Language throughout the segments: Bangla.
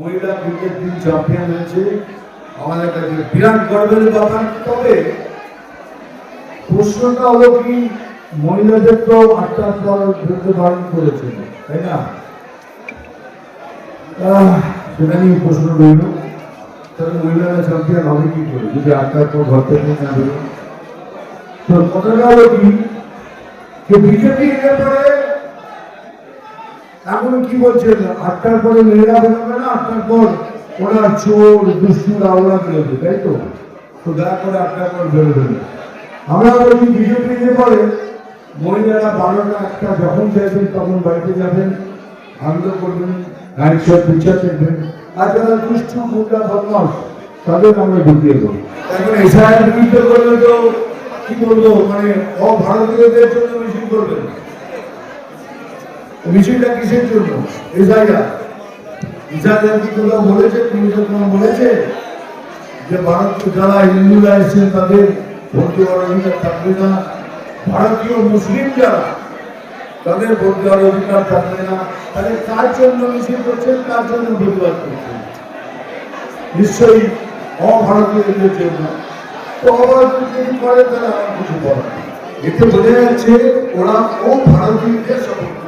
মহিলা ক্রিকেট টিম চ্যাম্পিয়ন হয়েছে। আমাদের কাছে বিরাট গর্বের ব্যাপার তবে প্রশ্নটা হলো কি, মহিলাদের তো আটটার পর বেরোতে বারণ করেছিল তাই না? সেটা নিয়ে প্রশ্ন রইল। তাহলে মহিলারা চ্যাম্পিয়ন হবে কি করে? যদি আটটার পর ঘর থেকে না বেরো তো কথাটা হলো কি, যে বিজেপি এর এখন কি বলছেন আটটার পরে মেয়েরা বেরোবে না আটটার পর ওরা চোর, দুষ্টুরা ওরা বেরোবে তাই তো? তো দয়া করে আটটার পর বেরোবে না আমরা বলি, বিজেপি যে পরে মহিলারা বারোটা একটা যখন চাইবেন তখন বাড়িতে যাবেন, আনন্দ করবেন নারী সব বিচার দেখবেন আর যারা দুষ্টু, গুন্ডা বদমাস তাদের আমরা ঢুকিয়ে দেবো। এখন এসআইয়ের বিরুদ্ধে করলে তো কি বলব মানে অভারতীয়দের জন্য মিছিল করবেন। মিছিলটা কিসের জন্য? এসআইআর এসআইআর কি কোথাও বলেছে? নিউজে কোনো বলেছে? যে ভারত যারা হিন্দুরা এসেছেন তাদের ভোট দেওয়ার অধিকার থাকবে না। ভারতীয় মুসলিম যারা, তাদের ভোট দেওয়ার অধিকার থাকবে না। তাহলে কার জন্য মিছিল করছেন? কার জন্য প্রতিবাদ করছেন? নিশ্চয়ই অভারতীয়দের জন্য। তো অভারতীয় যদি করে, তাহলে আমার কিছু বলার এতে বোঝা যাচ্ছে ওরা অভারতীয়দের করতে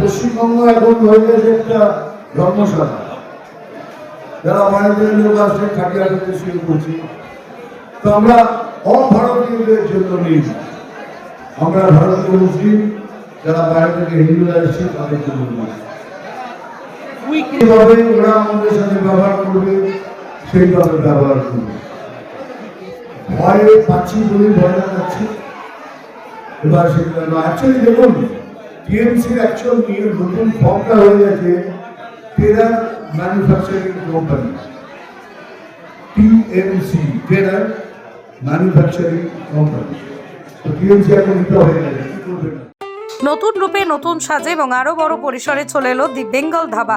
পশ্চিমবঙ্গ এখন হয়ে গেছে একটা ধর্মশালা। যারা বাইরের লোক আসছে খাটিয়া করতে শুরু করছি। তো আমরা অভারতীয়দের জন্য নিই আমরা ভারতীয় মুসলিম, যারা বাইরে থেকে হিন্দুরা এসেছে, তাদের জন্য কীভাবে ওরা আমাদের সাথে ব্যবহার করবে, সেইভাবে ব্যবহার করবে। ভয়ে পাচ্ছি বলে ভয় দেখাচ্ছি এবার সেটা অ্যাকচুয়ালি দেখুন টিএমসির নতুন ফর্মটা হয়ে গেছে terror manufacturing company TMC terror manufacturing company তো টিএমসি এখন হয়ে গেছে নতুন রূপে নতুন সাজে এবং আরও বড় পরিসরে চলে এলো দি বেঙ্গল ধাবা।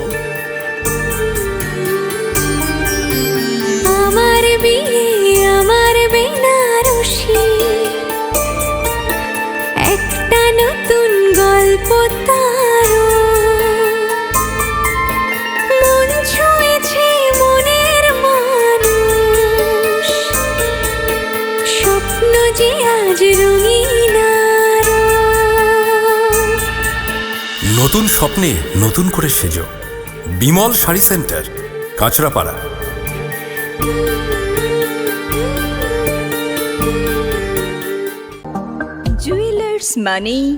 নতুন স্বপ্নে নতুন করে সেজো। বিমল শাড়ি সেন্টার কাঁচরাপাড়া। জুয়েলার্স মানে